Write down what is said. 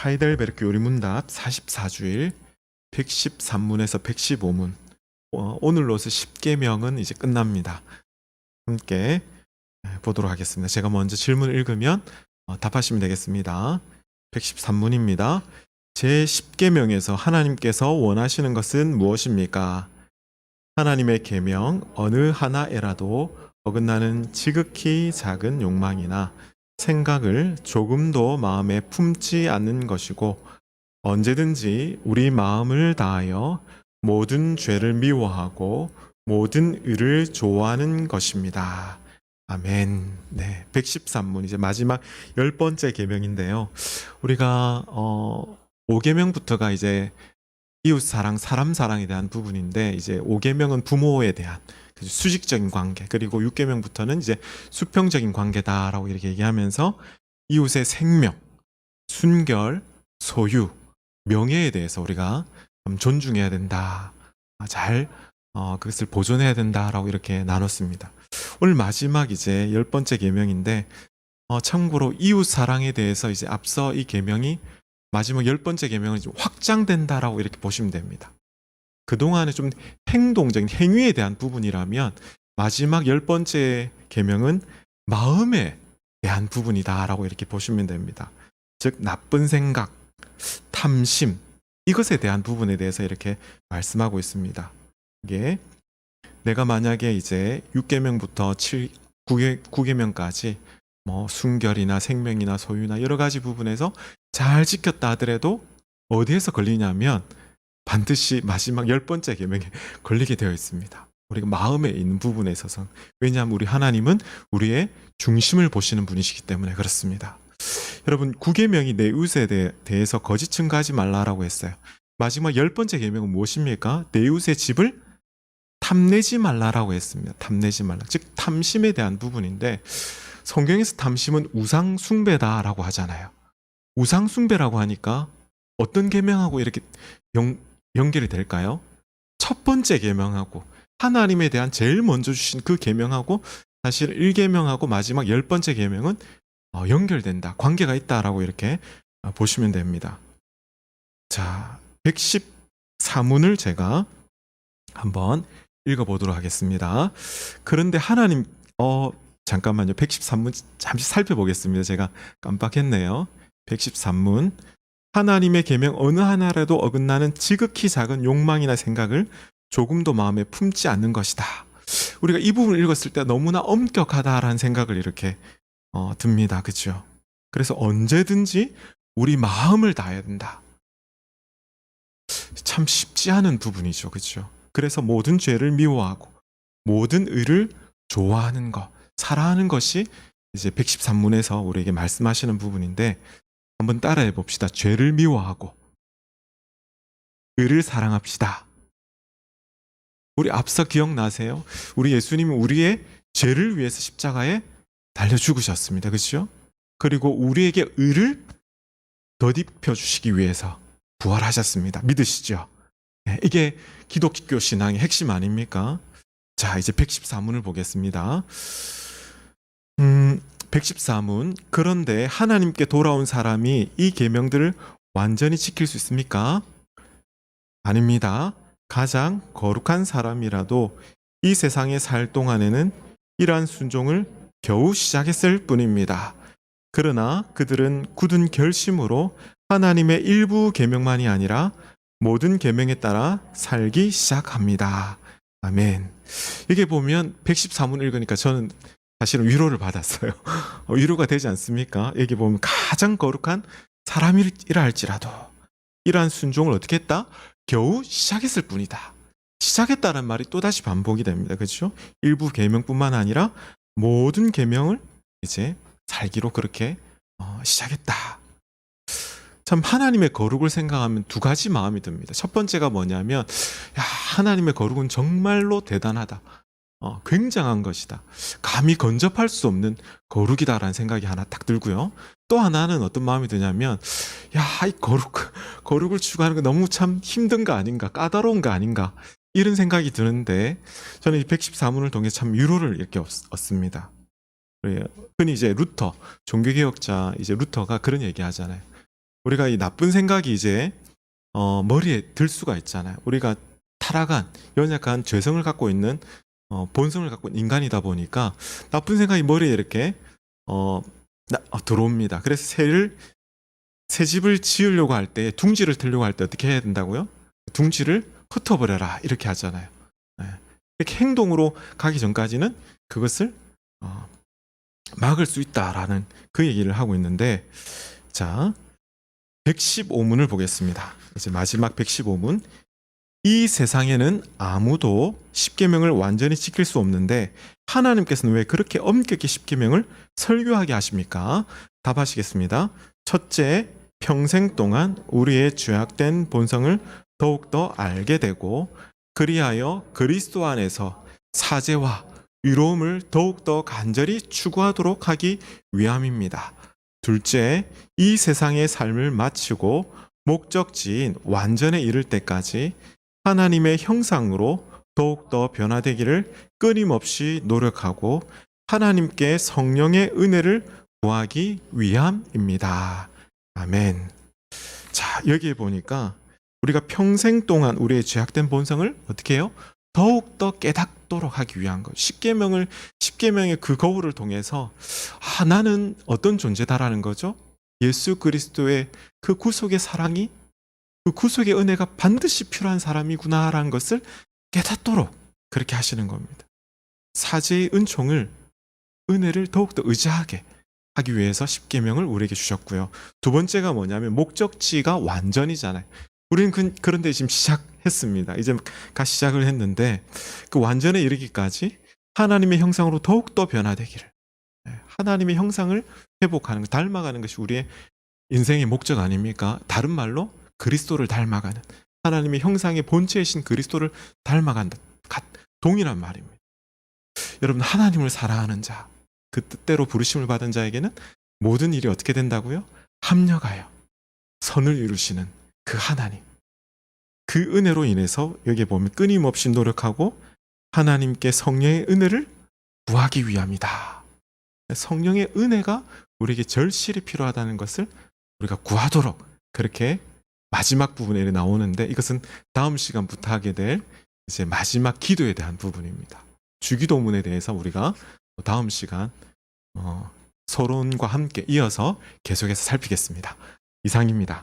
하이델베르크 요리문답 44주일 113문에서 115문 어, 오늘로서 10개명은 이제 끝납니다. 함께 예, 보도록 하겠습니다. 제가 먼저 질문 읽으면 어, 답하시면 되겠습니다. 113문입니다. 제 10계명에서 하나님께서 원하시는 것은 무엇입니까? 하나님의 계명 어느 하나에라도 어긋나는 지극히 작은 욕망이나 생각을 조금도 마음에 품지 않는 것이고 언제든지 우리 마음을 다하여 모든 죄를 미워하고 모든 의를 좋아하는 것입니다. 아멘. 네. 113문 이제 마지막 열 번째 계명인데요. 우리가 어 5계명부터가 이제 이웃 사랑, 사람 사랑에 대한 부분인데 이제 5계명은 부모에 대한 그 수직적인 관계 그리고 6계명부터는 이제 수평적인 관계다라고 이렇게 얘기하면서 이웃의 생명, 순결, 소유, 명예에 대해서 우리가 좀 존중해야 된다. 아, 잘 어, 그것을 보존해야 된다라고 이렇게 나눴습니다. 오늘 마지막 이제 열 번째 계명인데 어, 참고로 이웃 사랑에 대해서 이제 앞서 이 계명이 마지막 열 번째 계명은 좀 확장된다라고 이렇게 보시면 됩니다. 그동안에 좀 행동적인 행위에 대한 부분이라면 마지막 열 번째 계명은 마음에 대한 부분이다라고 이렇게 보시면 됩니다. 즉 나쁜 생각, 탐심 이것에 대한 부분에 대해서 이렇게 말씀하고 있습니다. 이게 내가 만약에 이제 6계명부터 7 9계, 9계명까지 뭐 순결이나 생명이나 소유나 여러 가지 부분에서 잘 지켰다 하더라도 어디에서 걸리냐면 반드시 마지막 열 번째 계명에 걸리게 되어 있습니다. 우리가 마음에 있는 부분에 있어서 왜냐하면 우리 하나님은 우리의 중심을 보시는 분이시기 때문에 그렇습니다. 여러분 구계명이 내 이웃에 대- 대해서 거짓 증거하지 말라라고 했어요. 마지막 열 번째 계명은 무엇입니까? 내 이웃의 집을 탐내지 말라라고 했습니다. 탐내지 말라. 즉 탐심에 대한 부분인데 성경에서 탐심은 우상 숭배다라고 하잖아요. 우상 숭배라고 하니까 어떤 계명하고 이렇게 연, 연결이 될까요? 첫 번째 계명하고 하나님에 대한 제일 먼저 주신 그 계명하고 사실 1계명하고 마지막 열 번째 계명은 어, 연결된다. 관계가 있다라고 이렇게 어, 보시면 됩니다. 자, 114문을 제가 한번 읽어보도록 하겠습니다. 그런데 하나님, 어, 잠깐만요. 113문 잠시 살펴보겠습니다. 제가 깜빡했네요. 113문. 하나님의 계명 어느 하나라도 어긋나는 지극히 작은 욕망이나 생각을 조금도 마음에 품지 않는 것이다. 우리가 이 부분을 읽었을 때 너무나 엄격하다라는 생각을 이렇게 어, 듭니다. 그렇죠? 그래서 언제든지 우리 마음을 다해야 된다. 참 쉽지 않은 부분이죠. 그렇죠? 그래서 모든 죄를 미워하고 모든 의를 좋아하는 것, 사랑하는 것이 이제 113문에서 우리에게 말씀하시는 부분인데 한번 따라해 봅시다. 죄를 미워하고 의를 사랑합시다. 우리 앞서 기억나세요? 우리 예수님이 우리의 죄를 위해서 십자가에 달려 죽으셨습니다. 그렇죠? 그리고 우리에게 의를 덧입혀 주시기 위해서 부활하셨습니다. 믿으시죠? 네, 이게 기독교 신앙의 핵심 아닙니까? 자, 이제 114문을 보겠습니다. 음, 114문. 그런데 하나님께 돌아온 사람이 이 계명들을 완전히 지킬 수 있습니까? 아닙니다. 가장 거룩한 사람이라도 이 세상에 살 동안에는 이러한 순종을 겨우 시작했을 뿐입니다. 그러나 그들은 굳은 결심으로 하나님의 일부 계명만이 아니라 모든 계명에 따라 살기 시작합니다. 아멘. 이게 보면 114문 읽으니까 저는 사실은 위로를 받았어요. 어, 위로가 되지 않습니까? 여기 보면 가장 거룩한 사람이라 할지라도 이러한 순종을 어떻게 했다? 겨우 시작했을 뿐이다. 시작했다는 말이 또다시 반복이 됩니다. 그렇죠? 일부 계명뿐만 아니라 모든 계명을 이제 살기로 그렇게 어, 시작했다. 참 하나님의 거룩을 생각하면 두 가지 마음이 듭니다. 첫 번째가 뭐냐면 야, 하나님의 거룩은 정말로 대단하다. 어, 굉장한 것이다. 감히 건접할 수 없는 거룩이다라는 생각이 하나 딱 들고요. 또 하나는 어떤 마음이 드냐면 야, 이 거룩 거룩을 추구하는 거 너무 참 힘든 거 아닌가? 까다로운 거 아닌가? 이런 생각이 드는데 저는 이 114문을 통해 참 위로를 이렇게 얻-. 그래요. 흔히 이제 루터 종교개혁자 이제 루터가 그런 얘기 하잖아요. 우리가 이 나쁜 생각이 이제 어, 머리에 들 수가 있잖아요. 우리가 타락한 연약한 죄성을 갖고 있는 어, 본성을 갖고 있는 인간이다 보니까 나쁜 생각이 머리에 이렇게 어, 나- 어, 들어옵니다. 그래서 새를 새 집을 지으려고 할 때 둥지를 틀려고 할 때 어떻게 해야 된다고요? 둥지를 흩어버려라 이렇게 하잖아요. 예. 이렇게 행동으로 가기 전까지는 그것을 어, 막을 수 있다라는 그 얘기를 하고 있는데 자 115문을 보겠습니다. 이제 마지막 115문. 이 세상에는 아무도 십계명을 완전히 지킬 수 없는데 하나님께서는 왜 그렇게 엄격히 십계명을 설교하게 하십니까? 답하시겠습니다. 첫째, 평생 동안 우리의 죄악된 본성을 더욱더 알게 되고 그리하여 그리스도 안에서 사죄와 위로움을 더욱더 간절히 추구하도록 하기 위함입니다. 둘째, 이 세상의 삶을 마치고 목적지인 완전에 이를 때까지 하나님의 형상으로 더욱더 변화되기를 끊임없이 노력하고 하나님께 성령의 은혜를 구하기 위함입니다. 아멘. 자, 여기에 보니까 우리가 평생 동안 우리의 죄악된 본성을 어떻게 해요? 더욱더 깨닫도록 하기 위한 것. 십계명을 십계명의 그 거울을 통해서 아, 나는 어떤 존재다라는 거죠. 예수 그리스도의 그 구속의 사랑이 그 구속의 은혜가 반드시 필요한 사람이구나라는 것을 깨닫도록 그렇게 하시는 겁니다. 사제의 은총을 은혜를 더욱더 의지하게 하기 위해서 십계명을 우리에게 주셨고요. 두 번째가 뭐냐면 목적지가 완전이잖아요. 우리는 그, 그런데 지금 시작했습니다. 이제 가 시작을 했는데 그 완전에 이르기까지 하나님의 형상으로 더욱더 변화되기를 네, 하나님의 형상을 회복하는 것, 닮아가는 것이 우리의 인생의 목적 아닙니까? 다른 말로 그리스도를 닮아가는 하나님의 형상의 본체이신 그리스도를 닮아간다. 같- 동일한 말입니다. 여러분 하나님을 사랑하는 자, 그 뜻대로 부르심을 받은 자에게는 모든 일이 어떻게 된다고요? 합력하여 선을 이루시는 그 하나님. 그 은혜로 인해서 여기에 보면 끊임없이 노력하고 하나님께 성령의 은혜를 구하기 위함이다. 성령의 은혜가 우리에게 절실히 필요하다는 것을 우리가 구하도록 그렇게 마지막 부분에 나오는데 이것은 다음 시간부터 하게 될 이제 마지막 기도에 대한 부분입니다. 주기도문에 대해서 우리가 다음 시간 어, 서론과 함께 이어서 계속해서 살피겠습니다. 이상입니다.